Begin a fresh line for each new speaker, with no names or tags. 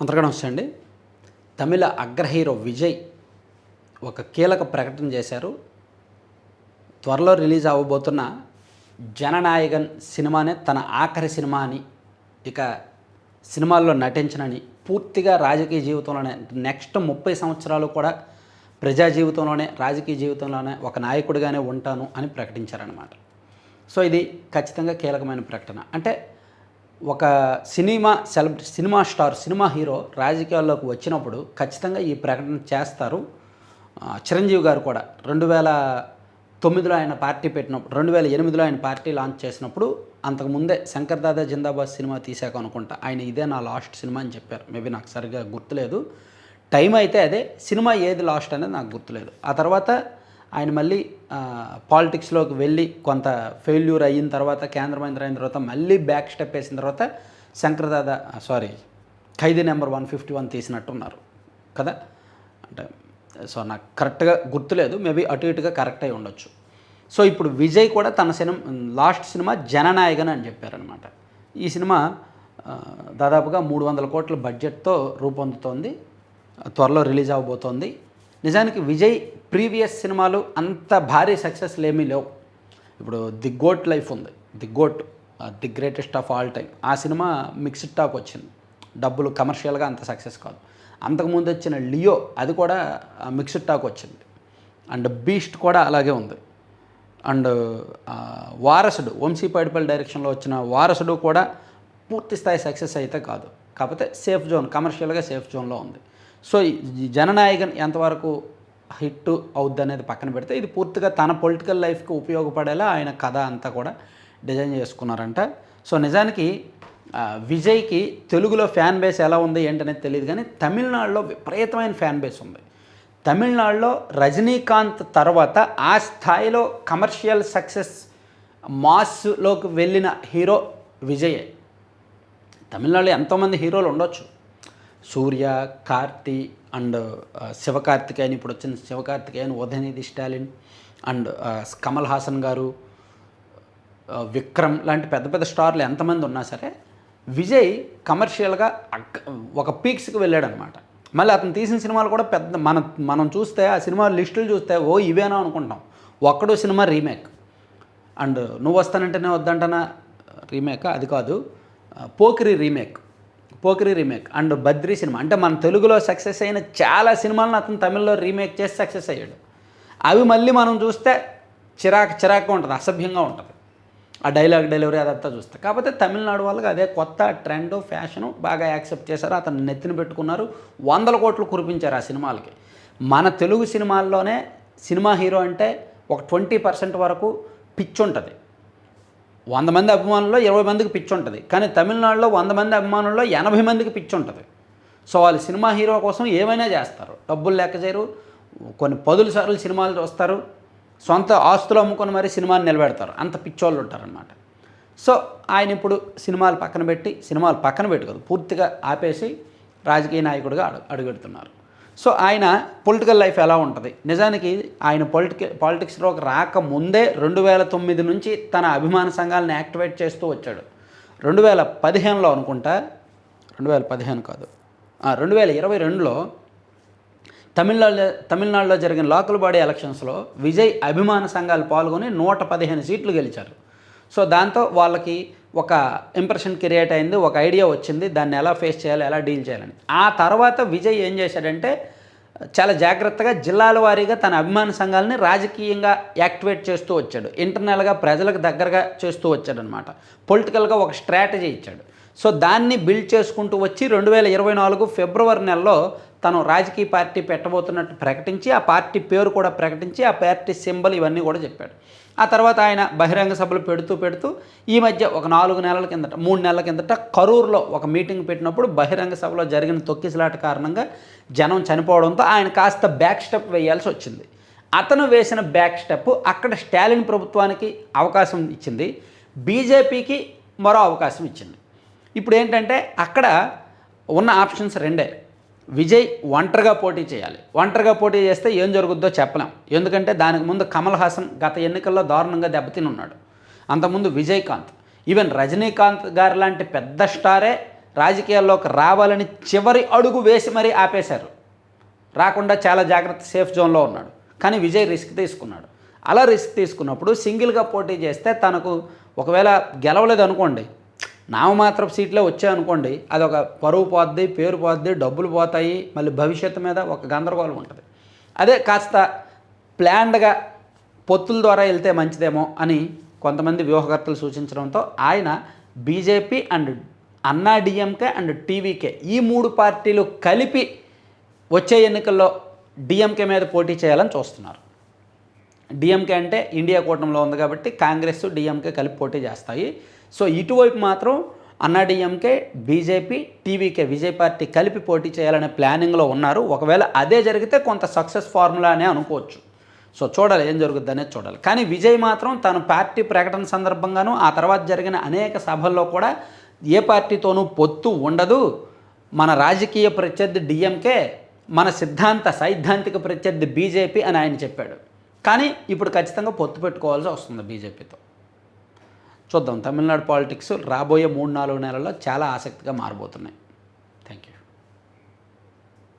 అంతగా అండి తమిళ అగ్ర హీరో విజయ్ ఒక కీలక ప్రకటన చేశారు. త్వరలో రిలీజ్ అవ్వబోతున్న జననాయకన్ సినిమానే తన ఆఖరి సినిమా అని ఇక సినిమాల్లో నటించనని పూర్తిగా రాజకీయ జీవితంలోనే నెక్స్ట్ ముప్పై సంవత్సరాలు కూడా ప్రజా జీవితంలోనే రాజకీయ జీవితంలోనే ఒక నాయకుడిగానే ఉంటాను అని ప్రకటించారనమాట సో ఇది ఖచ్చితంగా కీలకమైన ప్రకటన. అంటే ఒక cinema celebrity cinema star cinema hero రాజకీయాల్లోకి వచ్చినప్పుడు ఖచ్చితంగా ఈ ప్రకటన చేస్తారు. చిరంజీవి గారు కూడా రెండు వేల తొమ్మిదిలో ఆయన పార్టీ పెట్టినప్పుడు రెండు వేల ఎనిమిదిలో ఆయన పార్టీ లాంచ్ చేసినప్పుడు అంతకుముందే శంకర్ దాదా జిందాబాద్ సినిమా తీసాక అనుకుంటా. ఆయన ఇదే నా లాస్ట్ సినిమా అని చెప్పారు. మేబీ నాకు సరిగ్గా గుర్తులేదు. టైం అయితే అదే సినిమా ఏది లాస్ట్ అనేది నాకు గుర్తులేదు. ఆ తర్వాత ఆయన మళ్ళీ పాలిటిక్స్లోకి వెళ్ళి కొంత ఫెయిల్యూర్ అయిన తర్వాత కేంద్ర మంత్రి అయిన తర్వాత మళ్ళీ బ్యాక్ స్టెప్ వేసిన తర్వాత Shankar Dada sorry Khaidi number one fifty one తీసినట్టున్నారు కదా? అంటే సో నాకు కరెక్ట్గా గుర్తులేదు మేబీ అటు ఇటుగా కరెక్ట్ అయి ఉండొచ్చు. సో ఇప్పుడు విజయ్ కూడా తన సినిమా లాస్ట్ సినిమా జననాయకన్ అని చెప్పారనమాట ఈ సినిమా దాదాపుగా మూడు వందల కోట్ల బడ్జెట్తో రూపొందుతోంది త్వరలో రిలీజ్ అవబోతోంది నిజానికి విజయ్ ప్రీవియస్ సినిమాలు అంత భారీ సక్సెస్లు ఏమీ లేవు. ఇప్పుడు ది గోట్ లైఫ్ ఉంది. The goat the greatest of all time. ఆ సినిమా మిక్స్డ్ టాక్ వచ్చింది. డబ్బులు కమర్షియల్గా అంత సక్సెస్ కాదు. అంతకుముందు వచ్చిన లియో అది కూడా మిక్స్డ్ టాక్ వచ్చింది. అండ్ బీస్ట్ కూడా అలాగే ఉంది. అండ్ వారసుడు వంశీ పైడిపల్లి డైరెక్షన్లో వచ్చిన వారసుడు కూడా పూర్తి స్థాయి సక్సెస్ అయితే కాదు. కాకపోతే సేఫ్ జోన్ కమర్షియల్గా సేఫ్ జోన్లో ఉంది. సో జననాయకన్ ఎంతవరకు హిట్ అవుద్ది అనేది పక్కన పెడితే ఇది పూర్తిగా తన పొలిటికల్ లైఫ్కి ఉపయోగపడేలా ఆయన కథ అంతా కూడా డిజైన్ చేసుకున్నారంట. సో నిజానికి విజయ్కి తెలుగులో ఫ్యాన్ బేస్ ఎలా ఉంది ఏంటనేది తెలియదు కానీ తమిళనాడులో విపరీతమైన ఫ్యాన్ బేస్ ఉంది. తమిళనాడులో రజనీకాంత్ తర్వాత ఆ స్థాయిలో కమర్షియల్ సక్సెస్ మాస్లోకి వెళ్ళిన హీరో విజయే. తమిళనాడులో ఎంతోమంది హీరోలు ఉండొచ్చు. సూర్య కార్తి అండ్ శివకార్తికేయన్ ఇప్పుడు వచ్చిన శివకార్తికేయన్ ఉదయనిధి స్టాలిన్ అండ్ కమల్ హాసన్ గారు విక్రమ్ లాంటి పెద్ద పెద్ద స్టార్లు ఎంతమంది ఉన్నా సరే విజయ్ కమర్షియల్గా ఒక పీక్స్కి వెళ్ళాడనమాట. మళ్ళీ అతను తీసిన సినిమాలు కూడా పెద్ద మన మనం చూస్తే ఆ సినిమా లిస్టులు చూస్తే ఓ ఇవేనా అనుకుంటాం. ఒక్కడో సినిమా రీమేక్. అండ్ నువ్వు వస్తానంటేనే వద్దంటనా? రీమేక్? అది కాదు. Pokiri remake. Pokiri remake and Badri cinema. అంటే మన తెలుగులో సక్సెస్ అయిన చాలా సినిమాలను అతను తమిళ్ళో రీమేక్ చేసి సక్సెస్ అయ్యాడు. అవి మళ్ళీ మనం చూస్తే చిరాకు చిరాకుగా ఉంటుంది అసభ్యంగా ఉంటుంది. ఆ డైలాగ్ డెలివరీ అదంతా చూస్తే. కాకపోతే తమిళనాడు వాళ్ళకి అదే కొత్త ట్రెండ్ ఫ్యాషను బాగా యాక్సెప్ట్ చేశారు. అతను నెత్తిన పెట్టుకున్నారు. వందల కోట్లు కురిపించారు ఆ సినిమాలకి. మన తెలుగు సినిమాల్లోనే సినిమా హీరో అంటే ఒక ట్వంటీ పర్సెంట్ వరకు పిచ్ ఉంటుంది వంద మంది అభిమానుల్లో ఇరవై మందికి పిచ్చి ఉంటుంది. కానీ తమిళనాడులో వంద మంది అభిమానుల్లో ఎనభై మందికి పిచ్చి ఉంటుంది. సో వాళ్ళు సినిమా హీరో కోసం ఏమైనా చేస్తారు. డబ్బులు లెక్క చేయరు. కొన్ని పదులు సార్లు సినిమాలు చూస్తారు. సొంత ఆస్తులు అమ్ముకొని మరీ సినిమాని నిలబెడతారు. అంత పిచ్చోళ్ళు ఉంటారనమాట సో ఆయన ఇప్పుడు సినిమాలు పక్కన పెట్టి సినిమాలు పక్కన పెట్టుకోదు. పూర్తిగా ఆపేసి రాజకీయ నాయకుడిగా అడుగు అడుగెడుతున్నారు. సో ఆయన పొలిటికల్ లైఫ్ ఎలా ఉంటుంది? నిజానికి ఆయన పొలిటిక పాలిటిక్స్లోకి రాకముందే రెండు వేల తొమ్మిది నుంచి తన అభిమాన సంఘాలను యాక్టివేట్ చేస్తూ వచ్చాడు. రెండు వేల పదిహేనులో అనుకుంటా రెండు వేల పదిహేను కాదు. రెండు వేల ఇరవై రెండులో తమిళనాడు తమిళనాడులో జరిగిన లోకల్ బాడీ ఎలక్షన్స్లో విజయ్ అభిమాన సంఘాలు పాల్గొని నూట పదిహేను సీట్లు గెలిచారు. సో దాంతో వాళ్ళకి ఒక ఇంప్రెషన్ క్రియేట్ అయింది ఒక ఐడియా వచ్చింది దాన్ని ఎలా ఫేస్ చేయాలి ఎలా డీల్ చేయాలని. ఆ తర్వాత విజయ్ ఏం చేశాడంటే చాలా జాగ్రత్తగా జిల్లాల వారీగా తన అభిమాన సంఘాలని రాజకీయంగా యాక్టివేట్ చేస్తూ వచ్చాడు. ఇంటర్నల్గా ప్రజలకు దగ్గరగా చేస్తూ వచ్చాడనమాట. పొలిటికల్గా ఒక స్ట్రాటజీ ఇచ్చాడు. సో దాన్ని బిల్డ్ చేసుకుంటూ వచ్చి రెండు వేల ఇరవై నాలుగు ఫిబ్రవరి నెలలో తను రాజకీయ పార్టీ పెట్టబోతున్నట్టు ప్రకటించి ఆ పార్టీ పేరు కూడా ప్రకటించి ఆ పార్టీ సింబల్ ఇవన్నీ కూడా చెప్పాడు. ఆ తర్వాత ఆయన బహిరంగ సభలు పెడుతూ పెడుతూ ఈ మధ్య ఒక నాలుగు నెలల కిందట మూడు నెలల కిందట కరూరులో ఒక మీటింగ్ పెట్టినప్పుడు బహిరంగ సభలో జరిగిన తొక్కిసలాట కారణంగా జనం చనిపోవడంతో ఆయన కాస్త బ్యాక్ స్టెప్ వేయాల్సి వచ్చింది. అతను వేసిన బ్యాక్ స్టెప్ అక్కడ స్టాలిన్ ప్రభుత్వానికి అవకాశం ఇచ్చింది. బీజేపీకి మరో అవకాశం ఇచ్చింది. ఇప్పుడు ఏంటంటే అక్కడ ఉన్న ఆప్షన్స్ రెండే. విజయ్ ఒంటరిగా పోటీ చేయాలి. ఒంటరిగా పోటీ చేస్తే ఏం జరుగుద్దో చెప్పలేం. ఎందుకంటే దానికి ముందు కమల్ హాసన్ గత ఎన్నికల్లో దారుణంగా దెబ్బతిని ఉన్నాడు. అంతకుముందు విజయకాంత్. ఈవెన్ రజనీకాంత్ గారు లాంటి పెద్ద స్టారే రాజకీయాల్లోకి రావాలని చివరి అడుగు వేసి మరీ ఆపేశారు. రాకుండా చాలా జాగ్రత్త సేఫ్ జోన్లో ఉన్నాడు. కానీ విజయ్ రిస్క్ తీసుకున్నాడు. అలా రిస్క్ తీసుకున్నప్పుడు సింగిల్గా పోటీ చేస్తే తనకు ఒకవేళ గెలవలేదు అనుకోండి నామమాత్రం సీట్లే వచ్చాయనుకోండి అది ఒక పరువు పోద్ది పేరు పోద్ది డబ్బులు పోతాయి మళ్ళీ భవిష్యత్తు మీద ఒక గందరగోళం ఉంటుంది. అదే కాస్త ప్లాన్డ్గా పొత్తుల ద్వారా వెళ్తే మంచిదేమో అని కొంతమంది వ్యూహకర్తలు సూచించడంతో ఆయన BJP and Anna DMK and TVK ఈ మూడు పార్టీలు కలిపి వచ్చే ఎన్నికల్లో డిఎంకే మీద పోటీ చేయాలని చూస్తున్నారు. డిఎంకే అంటే ఇండియా కూటమిలో ఉంది కాబట్టి కాంగ్రెస్ డిఎంకే కలిపి పోటీ చేస్తాయి. సో ఇటువైపు మాత్రం Anna DMK BJP TVK Vijay party కలిపి పోటీ చేయాలనే ప్లానింగ్లో ఉన్నారు. ఒకవేళ అదే జరిగితే కొంత సక్సెస్ ఫార్ములా అనే అనుకోవచ్చు. సో చూడాలి ఏం జరుగుద్ది అనేది చూడాలి. కానీ విజయ్ మాత్రం తన పార్టీ ప్రకటన సందర్భంగాను ఆ తర్వాత జరిగిన అనేక సభల్లో కూడా ఏ పార్టీతోనూ పొత్తు ఉండదు. మన రాజకీయ ప్రత్యర్థి డిఎంకే మన సిద్ధాంత సైద్ధాంతిక ప్రత్యర్థి బీజేపీ అని ఆయన చెప్పాడు. కానీ ఇప్పుడు ఖచ్చితంగా పొత్తు పెట్టుకోవాల్సి వస్తుంది బీజేపీతో. చూద్దాం. తమిళనాడు పాలిటిక్స్ రాబోయే మూడు నాలుగు నెలల్లో చాలా ఆసక్తిగా మారబోతున్నాయి. Thank you